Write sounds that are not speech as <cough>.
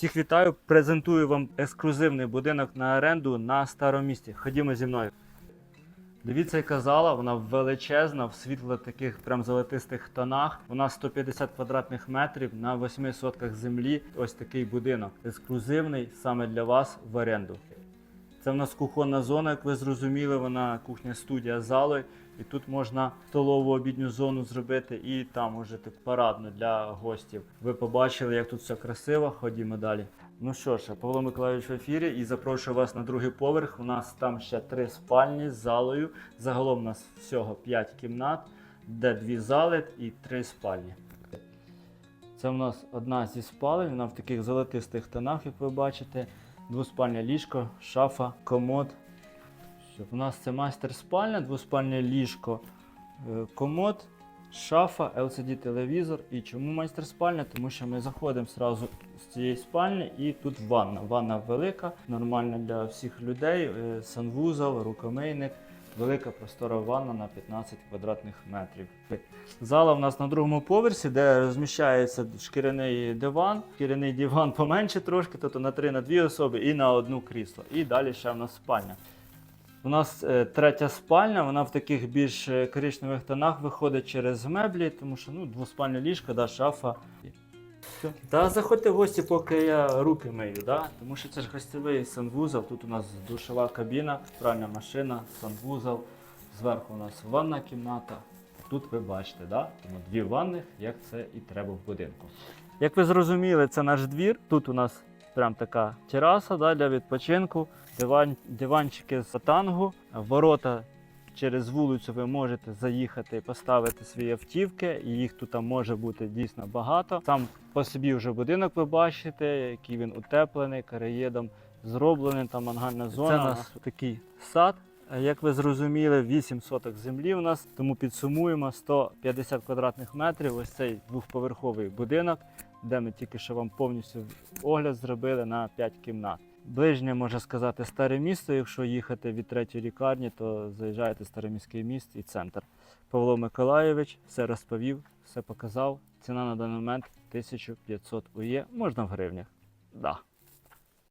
Всіх вітаю, презентую вам ексклюзивний будинок на оренду на старомісті. Ходімо зі мною. Дивіться, яка зала, вона величезна, в світло таких прям золотистих тонах. Нас 150 квадратних метрів на 8 сотках землі. Ось такий будинок. Ексклюзивний саме для вас в оренду. Це в нас кухонна зона, як ви зрозуміли, вона кухня студія з залою. І тут можна столову обідню зону зробити, і там уже так парадно для гостів. Ви побачили, як тут все красиво. Ходімо далі. Ну що ж, Павло Миколайович в ефірі і запрошую вас на другий поверх. У нас там ще три спальні з залою. Загалом у нас всього 5 кімнат, де дві зали і три спальні. Це у нас одна зі спалень, вона в таких золотистих тонах, як ви бачите. Двоспальне ліжко, шафа, комод. Все. У нас це майстер спальня, двоспальне ліжко, е, комод, шафа, LCD-телевізор. І чому майстер спальня? Тому що ми заходимо зразу з цієї спальні і тут ванна. Ванна велика, нормальна для всіх людей. е, Санвузол, рукомийник. Велика простора ванна на 15 квадратних метрів. Зала в нас на другому поверсі, де розміщається шкіряний диван. Шкіряний диван <laughs> поменше трошки, тобто на 3 на 2 особи і на одну крісло. І далі ще в нас спальня. У нас е, третя спальня, вона в таких більш е, коричневих тонах виходить через меблі, тому що ну, двоспальне ліжко, да, шафа. Та заходьте в гості, поки я руки мию, да? тому що це ж гостєвий санвузол. Тут у нас душова кабіна, пральна машина, санвузол. Зверху у нас ванна кімната. Тут ви бачите, да? тому дві ванни, як це і треба в будинку. Як ви зрозуміли, це наш двір. Тут у нас прям така тераса да, для відпочинку, диван, диванчики з сатангу, ворота. Через вулицю ви можете заїхати і поставити свої автівки, і їх тут може бути дійсно багато. Сам по собі вже будинок ви бачите, який він утеплений, караєдом зроблений, там мангальна зона. Це у нас такий сад. Як ви зрозуміли, 8 соток землі у нас, тому підсумуємо 150 квадратних метрів. Ось цей двохповерховий будинок, де ми тільки що вам повністю огляд зробили на 5 кімнат. Ближнє можна сказати старе місто. Якщо їхати від третьої лікарні, то заїжджаєте в староміський міст і центр. Павло Миколайович все розповів, все показав. Ціна на даний момент 1500 УЄ, можна в гривнях. Да.